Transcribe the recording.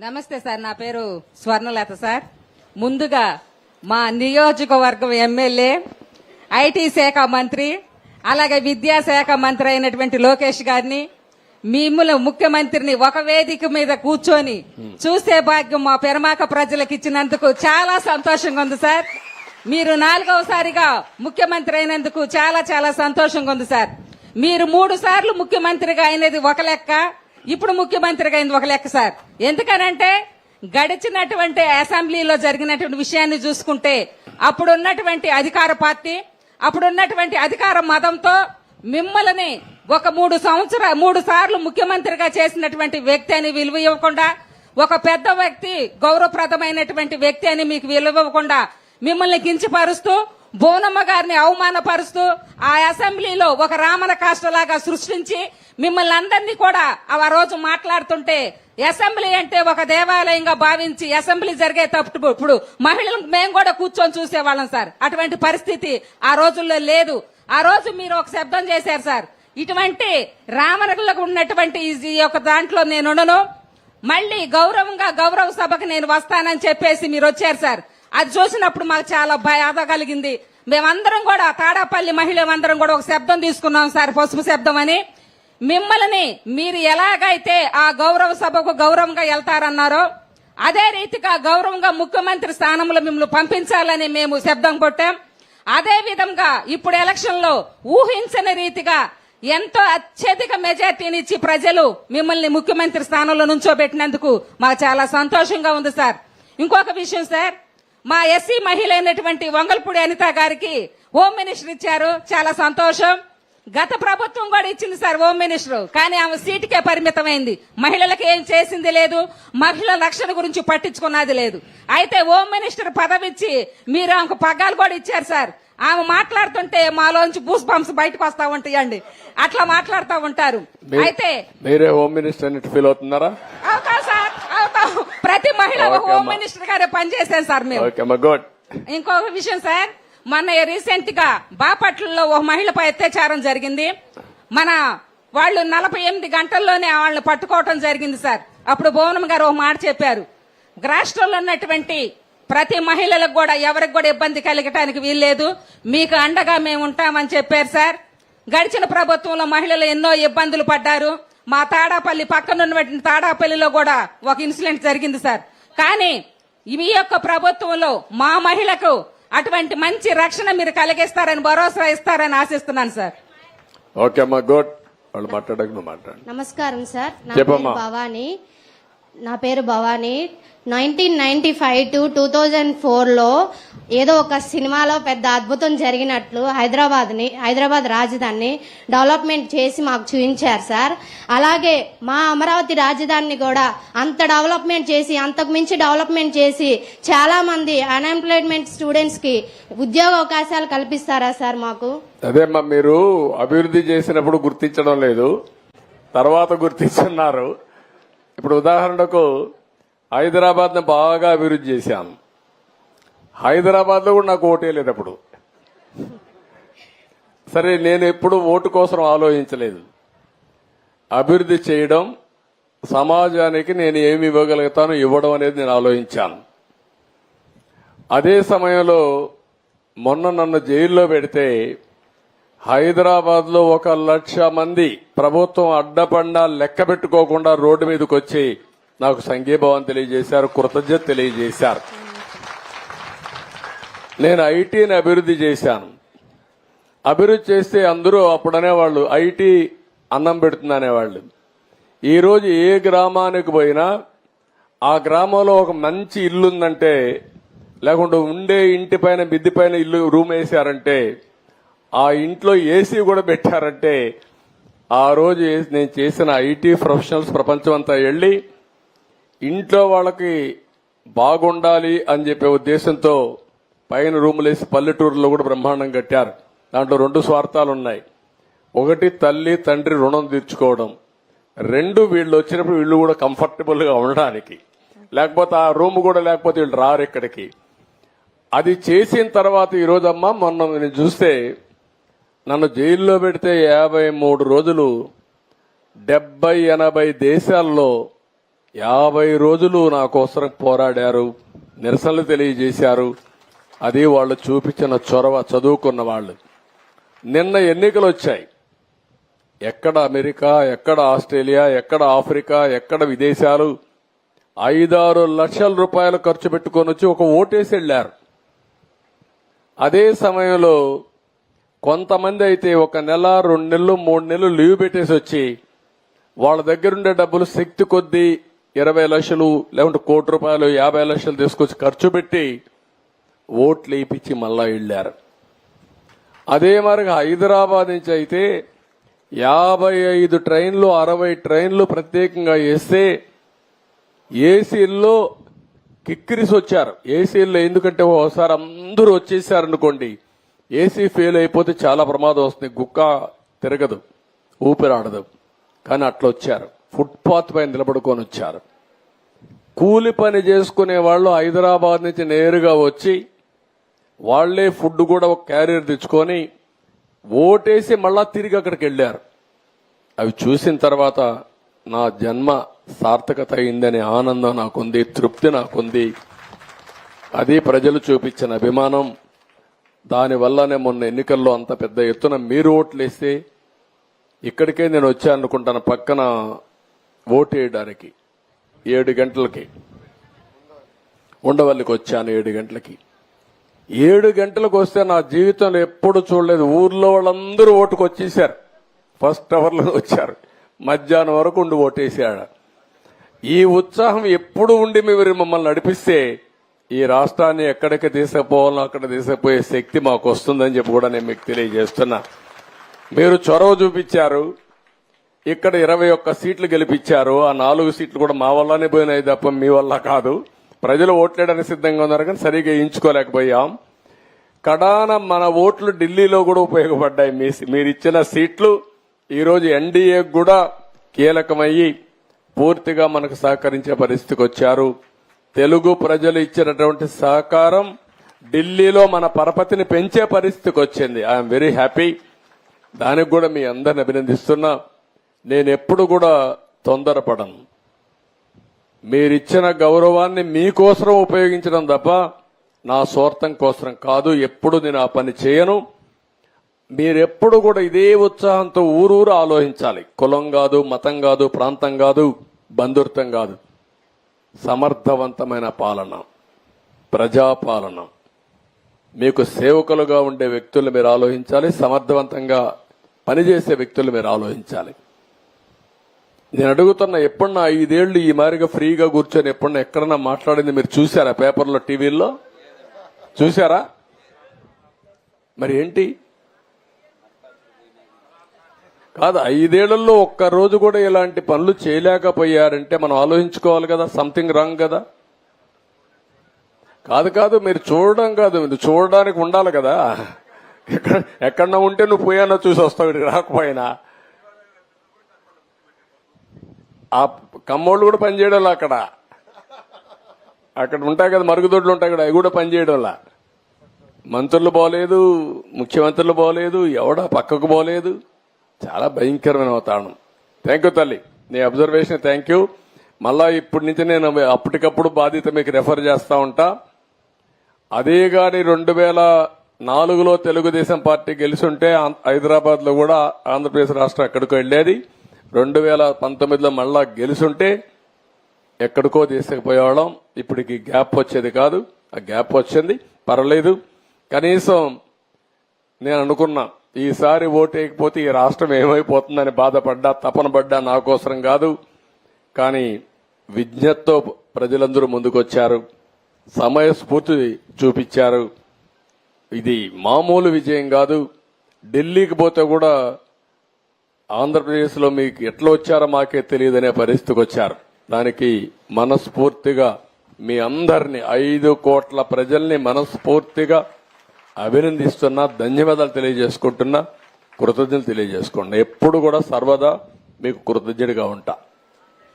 నమస్తే సార్ నా పేరు స్వర్ణలత సార్. ముందుగా మా నియోజకవర్గం ఎమ్మెల్యే ఐటీ శాఖ మంత్రి అలాగే విద్యాశాఖ మంత్రి అయినటువంటి లోకేష్ గారిని మిమ్మల్ని ముఖ్యమంత్రిని ఒక వేదిక మీద కూర్చొని చూసే భాగ్యం మా పెరమాక ప్రజలకు ఇచ్చినందుకు చాలా సంతోషంగా ఉంది సార్. మీరు నాలుగవసారిగా ముఖ్యమంత్రి అయినందుకు చాలా చాలా సంతోషంగా ఉంది సార్. మీరు మూడు సార్లు ముఖ్యమంత్రిగా అయినది ఒక లెక్క ఇప్పుడు ముఖ్యమంత్రిగా అయింది ఒక లెక్క సార్. ఎందుకనంటే గడిచినటువంటి అసెంబ్లీలో జరిగినటువంటి విషయాన్ని చూసుకుంటే అప్పుడు ఉన్నటువంటి అధికార పార్టీ అప్పుడు ఉన్నటువంటి అధికార మతంతో మిమ్మల్ని ఒక మూడు సంవత్సర మూడు సార్లు ముఖ్యమంత్రిగా చేసినటువంటి వ్యక్తి అని విలువ ఇవ్వకుండా ఒక పెద్ద వ్యక్తి గౌరవప్రదమైనటువంటి వ్యక్తి అని మీకు విలువ ఇవ్వకుండా మిమ్మల్ని కించపరుస్తూ బోనమ్మ గారిని అవమానపరుస్తూ ఆ అసెంబ్లీలో ఒక రామన కాష్టలాగా సృష్టించి మిమ్మల్ని అందరినీ కూడా ఆ రోజు మాట్లాడుతుంటే అసెంబ్లీ అంటే ఒక దేవాలయంగా భావించి అసెంబ్లీ జరిగేటప్పుడు ఇప్పుడు మహిళలు మేము కూడా కూర్చొని చూసేవాళ్ళం సార్. అటువంటి పరిస్థితి ఆ రోజుల్లో లేదు. ఆ రోజు మీరు ఒక శబ్దం చేశారు సార్. ఇటువంటి రామనగర్లకు ఉన్నటువంటి ఈ యొక్క దాంట్లో నేను ఉండను. మళ్ళీ గౌరవంగా గౌరవ సభకు నేను వస్తానని చెప్పేసి మీరు వచ్చారు సార్. అది చూసినప్పుడు మాకు చాలా బాధ కలిగింది. మేమందరం కూడా తాడాపల్లి మహిళలందరం కూడా ఒక శబ్దం తీసుకున్నాం సార్ పసుపు శబ్దం అని. మిమ్మల్ని మీరు ఎలాగైతే ఆ గౌరవ సభకు గౌరవంగా వెళ్తారన్నారో అదే రీతిగా గౌరవంగా ముఖ్యమంత్రి స్థానంలో మిమ్మల్ని పంపించాలని మేము శబ్దం కొట్టాం. అదే విధంగా ఇప్పుడు ఎలక్షన్లో ఊహించని రీతిగా ఎంతో అత్యధిక మెజార్టీనిచ్చి ప్రజలు మిమ్మల్ని ముఖ్యమంత్రి స్థానంలో నుంచోబెట్టినందుకు మాకు చాలా సంతోషంగా ఉంది సార్. ఇంకొక విషయం సార్ మా ఎస్సీ మహిళ అయినటువంటి వంగల్పూడి అనిత గారికి హోమ్ మినిస్టర్ ఇచ్చారు. చాలా సంతోషం. గత ప్రభుత్వం కూడా ఇచ్చింది సార్ హోమ్ మినిస్టర్. కానీ ఆమె సీటుకే పరిమితమైంది. మహిళలకు ఏం చేసింది లేదు. మహిళల రక్షణ గురించి పట్టించుకున్నది లేదు. అయితే హోమ్ మినిస్టర్ పదవి ఇచ్చి మీరు ఆమెకు పగ్గాలు కూడా ఇచ్చారు సార్. ఆమె మాట్లాడుతుంటే మాలోంచి బూస్ బంప్స్ బయటకు వస్తా ఉంటాయండి. అట్లా మాట్లాడుతూ ఉంటారు. అయితే మీరే హోమ్ మినిస్టర్ ఫీల్ అవుతున్నారా? ప్రతి మహిళ హోమ్. మినిస్టర్ గారే పనిచేసాను సార్ మేము. ఇంకొక విషయం సార్ మొన్న రీసెంట్గా బాపట్లలో ఒక మహిళపై అత్యాచారం జరిగింది. మన వాళ్ళు నలభై ఎనిమిది గంటల్లోనే వాళ్ళని పట్టుకోవటం జరిగింది సార్. అప్పుడు భువనం గారు ఒక మాట చెప్పారు. రాష్ట్రంలో ఉన్నటువంటి ప్రతి మహిళలకు కూడా ఎవరికి కూడా ఇబ్బంది కలగటానికి వీల్లేదు. మీకు అండగా మేము ఉంటామని చెప్పారు సార్. గడిచిన ప్రభుత్వంలో మహిళలు ఎన్నో ఇబ్బందులు పడ్డారు. మా తాడాపల్లి పక్కన ఉన్నటువంటి తాడాపల్లిలో కూడా ఒక ఇన్సిడెంట్ జరిగింది సార్. కానీ మీ యొక్క ప్రభుత్వంలో మా మహిళకు అటువంటి మంచి రక్షణ మీరు కలిగిస్తారని భరోసా ఇస్తారని ఆశిస్తున్నాను సార్. ఓకే అమ్మా గుడ్. వాళ్ళు మాట్లాడక నువ్వు మాట్లాడు. నమస్కారం సార్. నా. పేరు భవానీ. నా పేరు Bhavani. Nineteen ninety five to two thousand ఫోర్లో ఏదో ఒక సినిమాలో పెద్ద అద్భుతం జరిగినట్లు హైదరాబాద్ని హైదరాబాద్ రాజధానిని డెవలప్మెంట్ చేసి మాకు చూపించారు సార్. అలాగే మా అమరావతి రాజధానిని కూడా అంత డెవలప్మెంట్ చేసి అంతకు మించి డెవలప్మెంట్ చేసి చాలామంది అన్ఎంప్లాయ్మెంట్ స్టూడెంట్స్కి ఉద్యోగ అవకాశాలు కల్పిస్తారా సార్ మాకు? అదేమ్మా మీరు అభివృద్ధి చేసినప్పుడు గుర్తించడం లేదు తర్వాత గుర్తిస్తున్నారు. ఇప్పుడు ఉదాహరణకు హైదరాబాద్ని బాగా అభివృద్ధి చేశాను. హైదరాబాద్లో కూడా నాకు ఓటే లేదు అప్పుడు సరే నేను ఎప్పుడు ఓటు కోసం ఆలోచించలేదు. అభివృద్ధి చేయడం సమాజానికి నేను ఏమి ఇవ్వగలుగుతాను ఇవ్వడం అనేది నేను ఆలోచించాను. అదే సమయంలో మొన్న నన్ను జైల్లో పెడితే హైదరాబాద్లో ఒక లక్ష మంది ప్రభుత్వం అడ్డపండా లెక్క పెట్టుకోకుండా రోడ్డు మీదకి వచ్చి నాకు సంఘీభావం తెలియజేశారు కృతజ్ఞత తెలియజేశారు. నేను ఐటీని అభివృద్ధి చేశాను. అభివృద్ధి చేస్తే అందరూ అప్పుడనేవాళ్ళు ఐటీ అన్నం పెడుతుంది అనేవాళ్ళు ఈరోజు ఏ గ్రామానికి పోయినా ఆ గ్రామంలో ఒక మంచి ఇల్లు ఉందంటే లేకుంటే ఉండే ఇంటి పైన బిద్ది పైన ఇల్లు రూమ్ వేసారంటే ఆ ఇంట్లో ఏసీ కూడా పెట్టారంటే ఆ రోజు నేను చేసిన ఐటీ ప్రొఫెషనల్స్ ప్రపంచం అంతా వెళ్ళి ఇంట్లో వాళ్ళకి బాగుండాలి అని చెప్పే ఉద్దేశంతో పైన రూములు వేసి పల్లెటూరులో కూడా బ్రహ్మాండం కట్టారు. దాంట్లో రెండు స్వార్థాలు ఉన్నాయి. ఒకటి తల్లి తండ్రి రుణం తీర్చుకోవడం. రెండు వీళ్ళు వచ్చినప్పుడు వీళ్ళు కూడా కంఫర్టబుల్గా ఉండడానికి. లేకపోతే ఆ రూమ్ కూడా లేకపోతే వీళ్ళు రారు ఇక్కడికి. అది చేసిన తర్వాత ఈరోజమ్మా మొన్న నేను చూస్తే నన్ను జైల్లో పెడితే యాభై మూడు రోజులు డెబ్బై ఎనభై దేశాల్లో యాభై రోజులు నా కోసం పోరాడారు నిరసనలు తెలియజేశారు. అది వాళ్ళు చూపించిన చొరవ చదువుకున్న వాళ్ళు. నిన్న ఎన్నికలు వచ్చాయి. ఎక్కడ అమెరికా ఎక్కడ ఆస్ట్రేలియా ఎక్కడ ఆఫ్రికా ఎక్కడ విదేశాలు ఐదారు లక్షల రూపాయలు ఖర్చు పెట్టుకొని వచ్చి ఒక ఓటేసి వెళ్ళారు. అదే సమయంలో కొంతమంది అయితే ఒక నెల రెండు నెలలు మూడు నెలలు లీవ్ పెట్టేసి వచ్చి వాళ్ళ దగ్గరుండే డబ్బులు శక్తి కొద్దీ ఇరవై లక్షలు లేకుంటే కోటి రూపాయలు యాభై లక్షలు తీసుకొచ్చి ఖర్చు పెట్టి ఓట్లు వేయించి మళ్ళా వెళ్ళారు. అదే మరిగా హైదరాబాద్ నుంచి అయితే యాభై ఐదు ట్రైన్లు అరవై ట్రైన్లు ప్రత్యేకంగా వేస్తే ఏసీల్లో కిక్కిరిసి వచ్చారు. ఏసీల్లో ఎందుకంటే ఒకసారి అందరూ వచ్చేసారనుకోండి ఏసీ ఫెయిల్ అయిపోతే చాలా ప్రమాదం వస్తుంది. గుక్క తిరగదు. ఊపిరాడదు. కానీ అట్లా వచ్చారు. ఫుట్పాత్ పైన నిలబడుకొని వచ్చారు. కూలి పని చేసుకునే వాళ్ళు హైదరాబాద్ నుంచి నేరుగా వచ్చి వాళ్ళే ఫుడ్ కూడా ఒక క్యారియర్ తెచ్చుకొని ఓటేసి మళ్ళా తిరిగి అక్కడికి వెళ్ళారు. అవి చూసిన తర్వాత నా జన్మ సార్థకత అయిందనే ఆనందం నాకుంది తృప్తి నాకుంది. అది ప్రజలు చూపించిన అభిమానం. దానివల్లనే మొన్న ఎన్నికల్లో అంత పెద్ద ఎత్తున మీరు ఓట్లేస్తే ఇక్కడికే నేను వచ్చాను అనుకుంటాను పక్కన ఓటు వేయడానికి. ఏడు గంటలకి. ఉండవల్లికి వచ్చాను ఏడు గంటలకి. ఏడు గంటలకు వస్తే నా జీవితంలో ఎప్పుడు చూడలేదు. ఊర్లో వాళ్ళందరూ ఓటుకు వచ్చేసారు ఫస్ట్ అవర్లో వచ్చారు. మధ్యాహ్నం వరకు ఉండి ఓటేసాడు ఈ ఉత్సాహం ఎప్పుడు ఉండి మీరు మమ్మల్ని నడిపిస్తే ఈ రాష్ట్రాన్ని ఎక్కడికి తీసుకుపోవాలో అక్కడ తీసుకుపోయే శక్తి మాకు వస్తుందని చెప్పి కూడా నేను మీకు తెలియజేస్తున్నా. మీరు చొరవ చూపించారు. ఇక్కడ ఇరవై ఒక్క సీట్లు గెలిపించారు. ఆ నాలుగు సీట్లు కూడా మా వల్లనే పోయినాయి తప్ప మీ వల్ల కాదు. ప్రజలు ఓట్లేయడానికి సిద్ధంగా ఉన్నారు కానీ సరిగా ఎంచుకోలేకపోయాం. కడాన మన ఓట్లు ఢిల్లీలో కూడా ఉపయోగపడ్డాయి. మీ మీరిచ్చిన సీట్లు ఈరోజు ఎన్డీఏ కూడా కీలకమయ్యి పూర్తిగా మనకు సహకరించే పరిస్థితికి వచ్చారు. తెలుగు ప్రజలు ఇచ్చినటువంటి సహకారం ఢిల్లీలో మన పరపతిని పెంచే పరిస్థితికి వచ్చింది. I'm very happy. దానికి కూడా మీ అందరిని అభినందిస్తున్నా. నేను ఎప్పుడు కూడా తొందరపడను. మీరిచ్చిన గౌరవాన్ని మీకోసం ఉపయోగించడం తప్ప నా స్వార్థం కోసం కాదు. ఎప్పుడు నేను ఆ పని చేయను. మీరెప్పుడు కూడా ఇదే ఉత్సాహంతో ఊరూరు ఆలోచించాలి. కులం కాదు మతం కాదు ప్రాంతం కాదు బంధుత్వం కాదు. సమర్థవంతమైన పాలన ప్రజాపాలన. మీకు సేవకులుగా ఉండే వ్యక్తులు మీరు ఆలోచించాలి సమర్థవంతంగా పనిచేసే వ్యక్తులు మీరు ఆలోచించాలి. నేను అడుగుతున్న ఎప్పుడన్నా ఐదేళ్ళు ఈ మారిగా ఫ్రీగా కూర్చొని ఎప్పుడన్నా ఎక్కడన్నా మాట్లాడింది మీరు చూసారా పేపర్లో టీవీల్లో? చూసారా మరి ఏంటి? కాదు ఐదేళ్ళలో ఒక్క రోజు కూడా ఇలాంటి పనులు చేయలేకపోయారంటే మనం ఆలోచించుకోవాలి కదా సంథింగ్ రాంగ్ కదా. కాదు కాదు మీరు చూడడం కాదు మీరు చూడడానికి ఉండాలి కదా. ఎక్కడ ఎక్కడన్నా ఉంటే నువ్వు పోయానో చూసి వస్తావు ఇక్కడికి రాకపోయినా. ఆ కమ్మోళ్ళు కూడా పనిచేయడం అక్కడ. అక్కడ ఉంటాయి కదా మరుగుదొడ్లు ఉంటాయి కదా అవి కూడా పనిచేయడంలా. మంత్రులు బాగోలేదు ముఖ్యమంత్రులు బాగోలేదు ఎవడా పక్కకు బాగోలేదు చాలా భయంకరమైన వాతావరణం. థ్యాంక్ యూ తల్లి. నీ అబ్జర్వేషన్ థ్యాంక్ యూ మళ్ళా ఇప్పటి నుంచి నేను అప్పటికప్పుడు బాధ్యత మీకు రెఫర్ చేస్తూ ఉంటా. అదే గాని రెండు వేల నాలుగులో తెలుగుదేశం పార్టీ గెలిచుంటే హైదరాబాద్లో కూడా ఆంధ్రప్రదేశ్ రాష్ట్రం ఎక్కడికో వెళ్ళేది. రెండు వేల పంతొమ్మిదిలో మళ్ళా గెలిచుంటే ఎక్కడికో తీసుకుపోయేవాళ్ళం ఇప్పటికి గ్యాప్ వచ్చేది కాదు. ఆ గ్యాప్ వచ్చింది. పర్వాలేదు. కనీసం నేను అనుకున్నా ఈసారి ఓటేయకపోతే ఈ రాష్ట్రం ఏమైపోతుందని బాధపడ్డా తపన పడ్డా నాకోసరం కాదు. కానీ విజ్ఞతతో ప్రజలందరూ ముందుకొచ్చారు. సమయస్ఫూర్తి చూపించారు. ఇది మామూలు విజయం కాదు. ఢిల్లీకి పోతే కూడా ఆంధ్రప్రదేశ్లో మీకు ఎట్లా వచ్చారో మాకే తెలియదనే పరిస్థితికి వచ్చారు. దానికి మనస్ఫూర్తిగా మీ అందరిని ఐదు కోట్ల ప్రజల్ని మనస్ఫూర్తిగా అభినందిస్తున్నా ధన్యవాదాలు తెలియజేసుకుంటున్నా కృతజ్ఞతలు తెలియజేసుకుంటున్నా ఎప్పుడు కూడా సర్వదా మీకు కృతజ్ఞుడిగా ఉంటా.